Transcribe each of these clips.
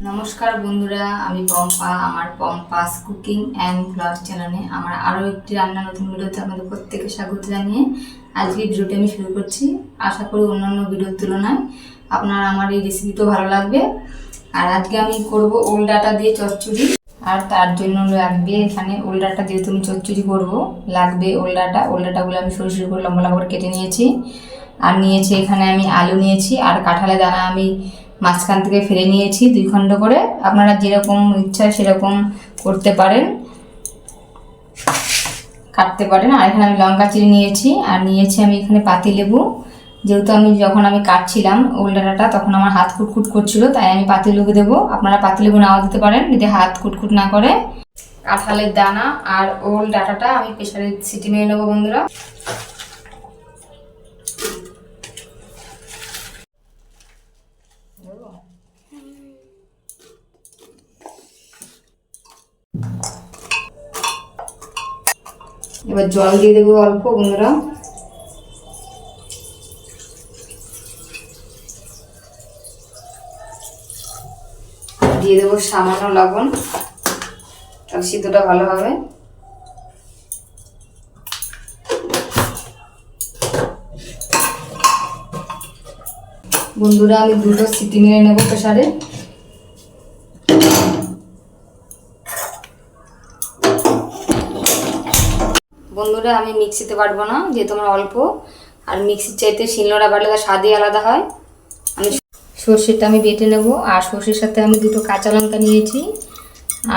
নমস্কার বন্ধুরা, আমি পম্পা, আমার পম্পাস কুকিং অ্যান্ড ব্লগ চ্যানেলে আমার আরও একটি রান্না নতুন ভিডিওতে আপনাদের প্রত্যেকে স্বাগত জানিয়ে আজকে ভিডিওটি আমি শুরু করছি। আশা করি অন্যান্য ভিডিওর তুলনায় আপনার আমার এই রেসিপিটাও ভালো লাগবে। আর আজকে আমি করব ওল ডাটা দিয়ে চচ্চড়ি। আর তার জন্য লাগবে এখানে ওল ডাটা যেহেতু আমি চচ্চড়ি করব, লাগবে ওল ডাটা। ওল ডাটাগুলো আমি সরু সরু করে লম্বা লম্বা করে কেটে নিয়েছি। আর নিয়েছি এখানে আমি আলু নিয়েছি। আর কাঁঠালে দানা আমি মাঝখান থেকে ফেলে নিয়েছি, দুই খণ্ড করে। আপনারা যেরকম ইচ্ছা সেরকম করতে পারেন। কাটতে পারেন। আর এখানে আমি লঙ্কা চিনি নিয়েছি, আর নিয়েছি আমি এখানে পাতি লেবু। যেহেতু আমি যখন আমি কাটছিলাম ওল ডাঁটাটা, তখন আমার হাত কুটকুট করছিল, তাই আমি পাতি লেবু দেবো। আপনারা পাতি লেবু নাও দিতে পারেন, যদি হাত কুটকুট না করে। কাঁঠালের দানা আর ওল ডাটাটা আমি প্রেশারে সিটি মেরে নেব, বন্ধুরা। এবার জল দিয়ে দেবো অল্প, বন্ধুরা। দিয়ে দেবো সামান্য লবণ, তাহলে সিদ্ধটা ভালো হবে। বন্ধুরা, আমি দুটো সিটি নিয়ে নেব প্রেসারে। বন্ধুরা আমি মিক্সিতে বাটবো না, যেহেতু আমার অল্প। আর মিক্সির চাইতে শিলনোড়া বাটলে তার স্বাদই আলাদা হয়। আমি সর্ষেটা আমি বেটে নেব, আর সর্ষের সাথে আমি দুটো কাঁচা লঙ্কা নিয়েছি।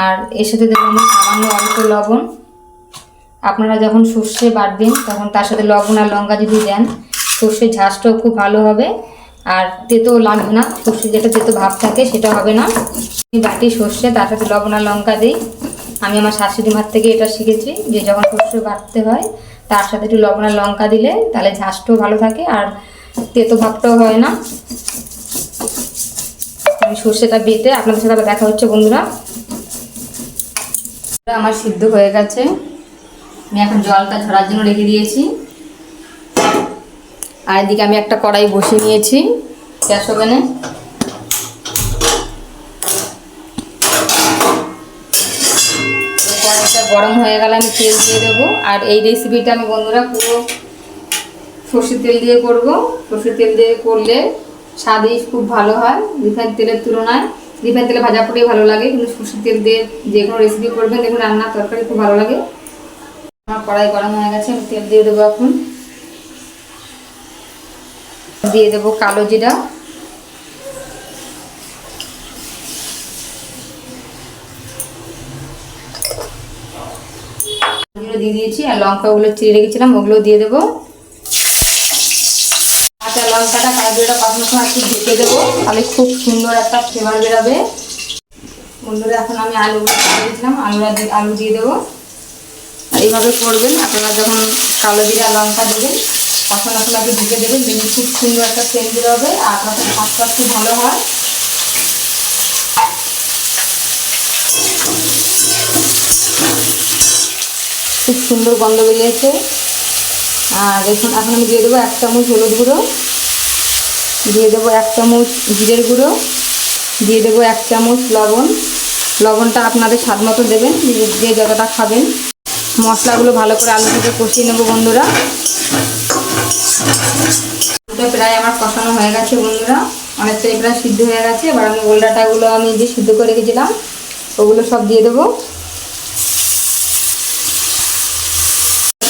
আর এর সাথে দেবো আমি সামান্য অল্প লবণ। আপনারা যখন সর্ষে বাটবেন, তখন তার সাথে লবণ আর লঙ্কা যদি দেন, সর্ষের ঝাঁসটাও খুব ভালো হবে। আর তেতো লাগবে না সর্ষে যেটা তেতো ভাব থাকে, সেটা হবে না। বাটি সর্ষে, তার সাথে লবণ আর লঙ্কা দিই। আমি আমার শাশুড়ি মার থেকে এটা শিখেছি যে যখন সর্ষে বাটতে হয়, তার সাথে একটু লবণ আর লঙ্কা দিলে তাহলে ঝাঁসটাও ভালো থাকে আর তেতো ভাবটাও হয় না। আমি সর্ষেটা বেটে আপনাদের সাথে আবার দেখা হচ্ছে বন্ধুরা। আমার সিদ্ধ হয়ে গেছে। আমি এখন জলটা ঝরার জন্য রেখে দিয়েছি। আর এদিকে আমি একটা কড়াই বসিয়ে নিয়েছি। গ্যাস ওভেনে। গরম হয়ে গেলে আমি তেল দিয়ে দেবো। আর এই রেসিপিটা আমি বন্ধুরা পুরো সর্ষের তেল দিয়ে করব। সর্ষের তেল দিয়ে করলে স্বাদই খুব ভালো হয়, রিফাইন তেলের তুলনায়। রিফাইন তেলে ভাজা পড়েই ভালো লাগে, কিন্তু সর্ষের তেল দিয়ে যে কোনো রেসিপি করবেন, দেখুন রান্না তরকারি খুব ভালো লাগে। আমার কড়াই গরম হয়ে গেছে, আমি তেল দিয়ে দেবো এখন। দিয়ে দেবো কালো জিরা জিরা দিয়ে দিয়েছি আর লঙ্কাগুলো চিড়ে রেখেছিলাম ওগুলো দিয়ে দেবো। কাঁচা লঙ্কাটা কাঁচা জিরাটা কখনো সময় একটু ঢেকে দেবো। তাহলে খুব সুন্দর একটা ফ্লেভার বেরোবে। বন্ধুরা, এখন আমি আলুগুলো দিয়েছিলাম দিয়ে আলু দিয়ে দেবো। আর এইভাবে করবেন, আপনারা যখন কালো জিরা লঙ্কা দেবেন, তখন আপনাকে ঢেকে দেবেন খুব সুন্দর একটা সেন্ট বেরোবে আর আপনাদের স্বাদটা খুব ভালো হয়। খুব সুন্দর গন্ধ বেরিয়েছে। আর দেখুন, এখন আমি দিয়ে দেবো এক চামচ হলুদ গুঁড়ো। দিয়ে দেবো এক চামচ জিরের গুঁড়ো। দিয়ে দেবো এক চামচ লবণ। লবণটা আপনাদের স্বাদ মতো দেবেন যে যতটা খাবেন। মশলাগুলো ভালো করে আলু থেকে কষিয়ে নেব বন্ধুরা। প্রায় আমার কষানো হয়ে গেছে বন্ধুরা। অনেকটাই প্রায় সিদ্ধ হয়ে গেছে। এবার আমি গোলডাটাগুলো আমি যে সিদ্ধ করে রেখেছিলাম, ওগুলো সব দিয়ে দেবো।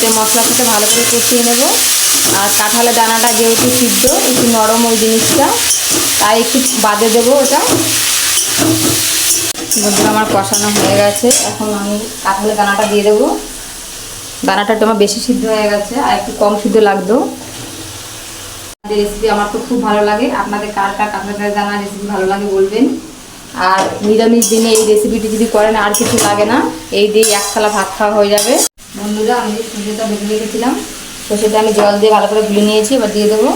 সাথে মশলার ভালো করে কষিয়ে নেব। আর কাঁঠালের দানাটা যেহেতু সিদ্ধ, একটু নরম ওই জিনিসটা। তাই একটু বাদে দেবো ওটা। বন্ধুরা, আমার কষানো হয়ে গেছে। এখন আমি কাঁঠালের দানাটা দিয়ে দেবো। দানাটা একটু আমার বেশি সিদ্ধ হয়ে গেছে, আর একটু কম সিদ্ধ লাগতো। রেসিপি আমার তো খুব ভালো লাগে। আপনাদের কার কার কাঁঠালের দানা রেসিপি ভালো লাগে বলবেন। আর নিরামিষ দিনে এই রেসিপিটি যদি করেন, আর কিছু লাগে না। এই দিয়ে এক থালা ভাত খাওয়া হয়ে যাবে। বন্ধুরা, আমি সর্ষেটা বেটে রেখেছিলাম। সর্ষেটা আমি জল দিয়ে ভালো করে গুলে নিয়েছি, এবার দিয়ে দেবো।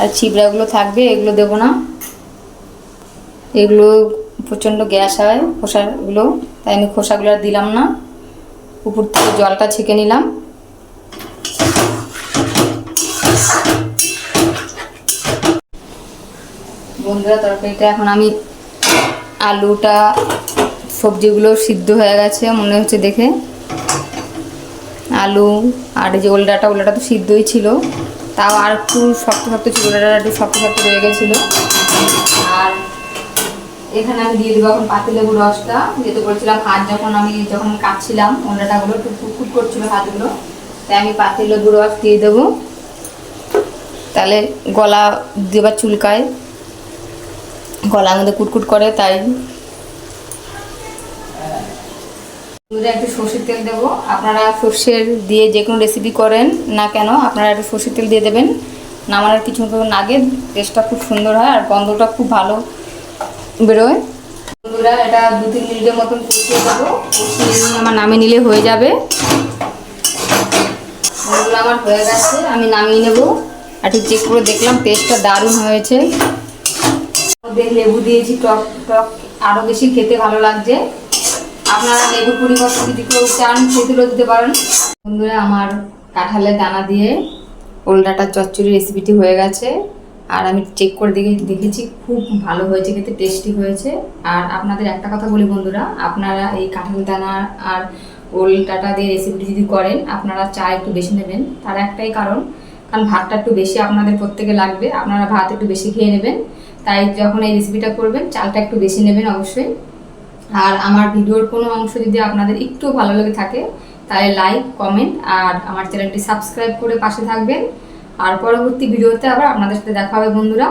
আর ছিবড়াগুলো থাকবে, এগুলো দেবো না। এগুলো প্রচণ্ড গ্যাস হয়, খোসাগুলো। তাই আমি খোসাগুলো আর দিলাম না। উপর থেকে জলটা ছেঁকে নিলাম। বন্ধুরা, তরকারিটা এখন আমি আলুটা সবজিগুলো সিদ্ধ হয়ে গেছে, মনে হচ্ছে দেখে। আলু আর যে ওলডাটা ওলডাটা তো সিদ্ধই ছিল। তাও আর একটু শক্ত শক্ত ছিল, ওলডাটা একটু শক্ত শক্ত রয়ে গেছিল। আর এখানে আমি দিয়ে দেবো এখন পাতিলেবুর রসটা। যেহেতু বলছিলাম হাত যখন আমি যখন কাটছিলাম, ওলডাটাগুলো একটু ফুটফুট করছিল হাতগুলো তাই আমি পাতিলেবুর রস দিয়ে দেবো। তাহলে গলা দেবার চুলকায়। গলার মধ্যে কুটকুট করে, তাই দুধে একটু সর্ষের তেল দেবো। আপনারা সর্ষের দিয়ে যে কোনো রেসিপি করেন না কেন, আপনারা একটু সর্ষের তেল দিয়ে দেবেন। নামানোর কিছুক্ষণ আগে টেস্টটা খুব সুন্দর হয় আর গন্ধটা খুব ভালো বেরোয়। বন্ধুরা, এটা দু তিন মিনিটের মতন কষিয়ে দেবো কষিয়ে আমার নামিয়ে নিলে হয়ে যাবে। বন্ধুরা, আমার হয়ে গেছে, আমি নামিয়ে নেব। আর একটু চেক করে দেখলাম টেস্টটা দারুণ হয়েছে। মধ্যে লেবু দিয়েছি, টক টক। আরও বেশি খেতে ভালো লাগছে। আপনারা লেবুর পরিবর্তে যদি কেউ চান সেগুলো দিতে পারেন। বন্ধুরা, আমার কাঁঠালের দানা দিয়ে ওলডাটার চচ্চড়ি রেসিপিটি হয়ে গেছে। আর আমি চেক করে দেখে দেখেছি, খুব ভালো হয়েছে, খেতে টেস্টি হয়েছে। আর আপনাদের একটা কথা বলি বন্ধুরা, আপনারা এই কাঁঠাল দানা আর ওল ডাটা দিয়ে রেসিপিটি যদি করেন, আপনারা চা একটু বেশি নেবেন। তার একটাই কারণ কারণ ভাতটা একটু বেশি আপনাদের প্রত্যেকে লাগবে, আপনারা ভাত একটু বেশি খেয়ে নেবেন। তাই যখন এই রেসিপিটা করবেন, চালটা একটু বেশি নেবেন অবশ্যই। আর আমার ভিডিওর কোনো অংশ যদি আপনাদের একটু ভালো লেগে থাকে, তাহলে লাইক কমেন্ট আর আমার চ্যানেলটি সাবস্ক্রাইব করে পাশে থাকবেন। আর পরবর্তী ভিডিওতে আবার আপনাদের সাথে দেখা হবে বন্ধুরা।